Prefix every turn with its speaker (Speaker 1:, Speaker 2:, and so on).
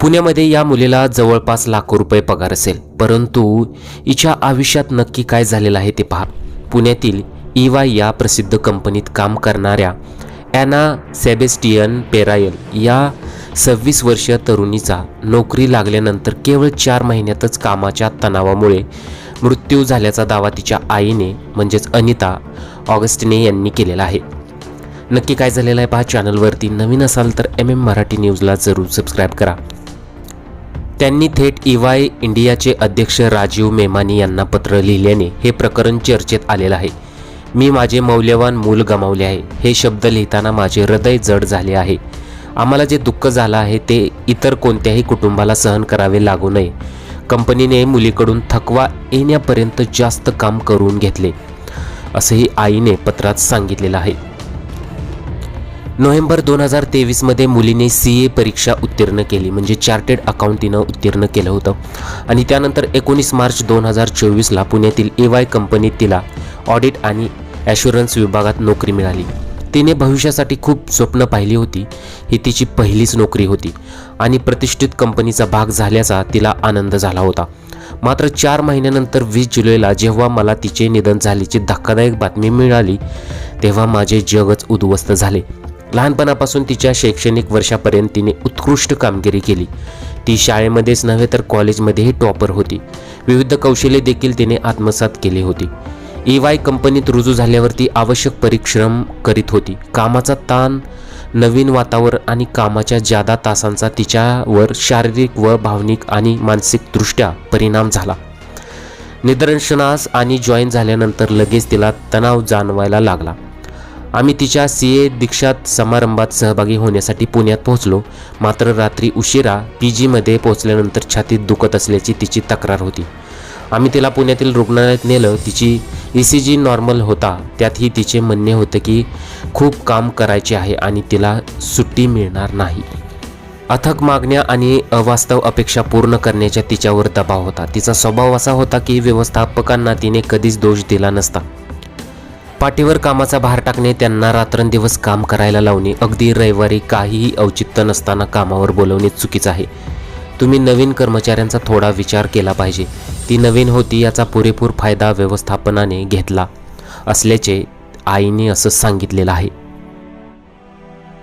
Speaker 1: पुण्यामध्ये या मुलीला जवळपास लाखो रुपये पगार असेल परंतु हिच्या आयुष्यात नक्की काय झालेलं आहे ते पहा. पुण्यातील इवाय या प्रसिद्ध कंपनीत काम करणाऱ्या ॲना सेबेस्टियन पेरायल या सव्वीस वर्षीय तरुणीचा नोकरी लागल्यानंतर केवळ चार महिन्यातच कामाच्या तणावामुळे मृत्यू झाल्याचा दावा तिच्या आईने म्हणजेच अनिता ऑगस्टिने यांनी केलेला आहे. नक्की काय झालेलं आहे पहा चॅनलवरती नवीन असाल तर एम एम मराठी न्यूजला जरूर सबस्क्राईब करा. त्यांनी थेट इवाय इंडियाचे अध्यक्ष राजीव मेमानी यांना पत्र लिहिल्याने हे प्रकरण चर्चेत आलेलं आहे. मी माझे मौल्यवान मूल गमावले आहे. हे शब्द लिहिताना माझे हृदय जड झाले आहे. आम्हाला जे दुःख झालं आहे ते इतर कोणत्याही कुटुंबाला सहन करावे लागू नये. कंपनीने मुलीकडून थकवा येण्यापर्यंत जास्त काम करून घेतले असंही आईने पत्रात सांगितलेलं आहे. नोव्हेंबर दोन हजार तेवीसमध्ये मुलीने सी ए परीक्षा उत्तीर्ण केली म्हणजे चार्टेड अकाउंट तिनं उत्तीर्ण केलं होतं. आणि त्यानंतर एकोणीस मार्च दोन हजार चोवीसला पुण्यातील ए वाय कंपनीत तिला ऑडिट आणि ॲश्युरन्स विभागात नोकरी मिळाली. तिने भविष्यासाठी खूप स्वप्न पाहिली होती. ही तिची पहिलीच नोकरी होती. आणि प्रतिष्ठित कंपनीचा भाग झाल्याचा तिला आनंद झाला होता. मात्र चार महिन्यानंतर वीस जुलैला जेव्हा मला तिचे निधन झाल्याची धक्कादायक बातमी मिळाली तेव्हा माझे जगच उद्ध्वस्त झाले. लहानपणापासून तिच्या शैक्षणिक वर्षापर्यंत तिने उत्कृष्ट कामगिरी केली. ती शाळेमध्येच नव्हे तर कॉलेजमध्येही टॉपर होती. विविध कौशल्ये देखील तिने आत्मसात केली होती. ई वाय कंपनीत रुजू झाल्यावर ती आवश्यक परिश्रम करीत होती. कामाचा ताण नवीन वातावरण आणि कामाच्या जादा तासांचा तिच्यावर शारीरिक व भावनिक आणि मानसिकदृष्ट्या परिणाम झाला. निदर्शनास आणि जॉईन झाल्यानंतर लगेच तिला तणाव जाणवायला लागला. आम्ही तिच्या सी ए दीक्षात समारंभात सहभागी होण्यासाठी पुण्यात पोहोचलो. मात्र रात्री उशिरा पी जीमध्ये पोहोचल्यानंतर छातीत दुखत असल्याची तिची तक्रार होती. आम्ही तिला पुण्यातील रुग्णालयात नेलं. तिची ई सी जी नॉर्मल होता. त्यातही तिचे म्हणणे होतं की खूप काम करायचे आहे आणि तिला सुट्टी मिळणार नाही. अथक मागण्या आणि अवास्तव अपेक्षा पूर्ण करण्याच्या तिच्यावर दबाव होता. तिचा स्वभाव असा होता की व्यवस्थापकांना तिने कधीच दोष दिला नसता. पाठीवर कामाचा भार टाकणे त्यांना रात्रंदिवस काम करायला लावणे. अगदी रविवारी काहीही औचित्य नसताना कामावर बोलवणे चुकीचं आहे. तुम्ही नवीन कर्मचाऱ्यांचा थोडा विचार केला पाहिजे. ती नवीन होती याचा पुरेपूर फायदा व्यवस्थापनाने घेतला असल्याचे आईने असं सांगितलेलं आहे.